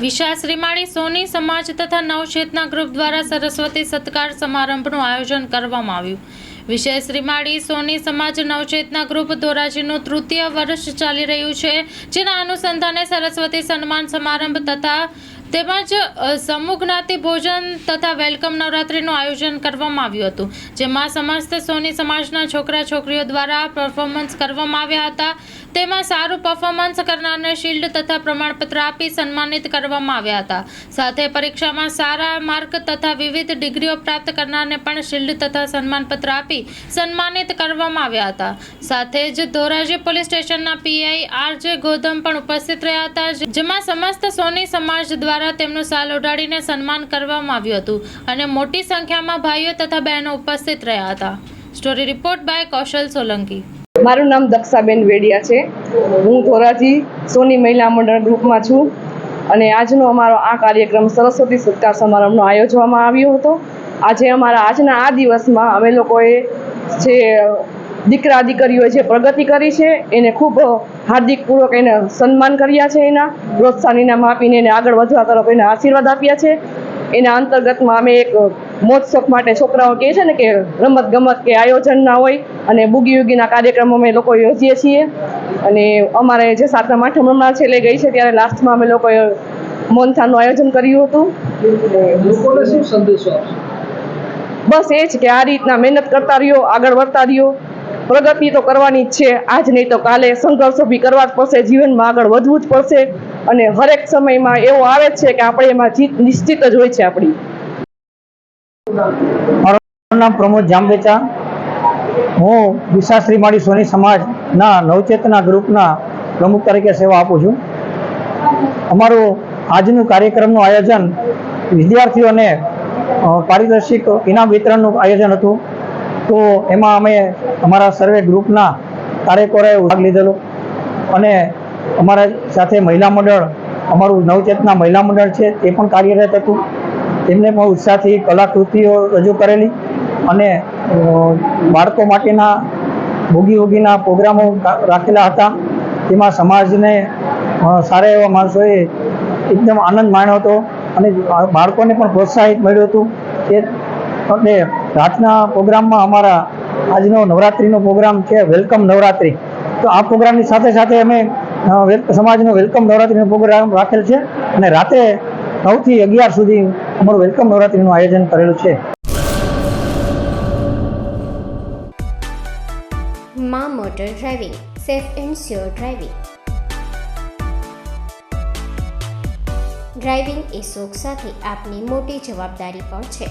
વિશા રીમાણી, સોની સમાજ તથા નવચેતના ગ્રુપ દ્વારા સરસ્વતી સત્કાર સમારંભનું આયોજન કરવામાં આવ્યું. વિશેષ શ્રીમાળી સોની સમાજ નવચેતના ગ્રુપ ધોરાજીનું તૃતીય વર્ષ ચાલી રહ્યું છે, જેના અનુસંધાને સરસ્વતી સન્માન સમારંભ તથા તેમજ સમૂહ જ્ઞાતિ ભોજન તથા વેલકમ નવરાત્રિનું આયોજન કરવામાં આવ્યું હતું, જેમાં સમસ્ત સોની સમાજના છોકરા છોકરીઓ દ્વારા પરફોર્મન્સ કરવામાં આવ્યા હતા. તેમાં સારું પરફોર્મન્સ કરનારને શિલ્ડ તથા પ્રમાણપત્ર આપી સન્માનિત કરવામાં આવ્યા હતા. સાથે પરીક્ષામાં સારા માર્ક તથા વિવિધ ડિગ્રીઓ પ્રાપ્ત કરનારને પણ શિલ્ડ તથા સન્માનપત્ર આપી સન્માનિત કરવામાં આવ્યા હતા. સાથે જ ધોરાજી પોલીસ સ્ટેશનના પીઆઈ આરજે ગોધમ પણ ઉપસ્થિત રહ્યા હતા, જેમાં સમસ્ત સોની સમાજ દ્વારા તેમનું સાલ ઓઢાડીને સન્માન કરવામાં આવ્યું હતું અને મોટી સંખ્યામાં ભાઈઓ તથા બહેનો ઉપસ્થિત રહ્યા હતા. Story report by Kaushal Solanki. મારું નામ દક્ષાબેન વેડિયા છે. હું ધોરાજી સોની મહિલા મંડળ ગ્રુપમાં છું અને આજનો અમારો આ કાર્યક્રમ સરસ્વતી સત્કાર સમારંભનો આયોજવામાં આવ્યો હતો. આજે અમારા આજના આ દિવસમાં અમે લોકોએ જે દીકરા દીકરીઓએ જે પ્રગતિ કરી છે એને ખૂબ હાર્દિકપૂર્વક એને સન્માન કર્યા છે એના પ્રોત્સાહન ઇનામ આપીને એને આગળ વધવા તરફ એને આશીર્વાદ આપ્યા છે. એના અંતર્ગતમાં અમે એક મોત્સવ માટે છોકરાઓ કહે છે ને કે રમત ગમત કે આયોજન ના હોય અને બુગી યુગીના કાર્યક્રમો અમે લોકો યોજીએ છીએ. અને અમારે જે સાતમ આઠમ હમણાં છેલ્લે ગઈ છે ત્યારે લાસ્ટમાં અમે લોકોએ મોનથાનનું આયોજન કર્યું હતું. બસ એ જ કે આ રીતના મહેનત કરતા રહ્યો આગળ વધતા રહ્યો. પ્રગતિ તો કરવાની જ છે. આજ નહીં તો કાલે સંઘર્ષો બી કરવા જ પડશે. જીવનમાં આગળ વધવું જ પડશે. અને હરેક સમયમાં એવો આવે છે કે આપણે એમાં જીત નિશ્ચિત જ હોય છે આપણી. મારું નામ પ્રમોદ જાંબેચા. હું વિશાશ્રી માળી સોની સમાજના નવચેતના ગ્રુપના પ્રમુખ તરીકે સેવા આપું છું. અમારું આજનું કાર્યક્રમનું આયોજન વિદ્યાર્થીઓને પારિતોષિક ઇનામ વિતરણનું આયોજન હતું. તો એમાં અમે અમારા સર્વે ગ્રુપના કાર્યકરોએ ભાગ લીધેલો. અને અમારા સાથે મહિલા મંડળ, અમારું નવચેતના મહિલા મંડળ છે, તે પણ કાર્યરત હતું. તેમને પણ ઉત્સાહથી કલાકૃતિઓ રજૂ કરેલી અને બાળકો માટેના બુગી વૂગીના પ્રોગ્રામો રાખેલા હતા. તેમાં સમાજને સારા એવા માણસોએ એકદમ આનંદ માણ્યો હતો અને બાળકોને પણ પ્રોત્સાહિત મળ્યું હતું. એ એટલે રાતના પ્રોગ્રામમાં અમારા આજનો નવરાત્રિનો પ્રોગ્રામ છે, વેલકમ નવરાત્રિ. તો આ પ્રોગ્રામની સાથે સાથે અમે સમાજનો વેલકમ નવરાત્રિનો પ્રોગ્રામ રાખેલ છે અને રાતે નવથી અગિયાર સુધી અમારું વેલકમ નવરાત્રિનું આયોજન કરેલું છે. માં motor driving, safe and sure driving. Driving એ શોખ સાથે આપની મોટી જવાબદારી પણ છે.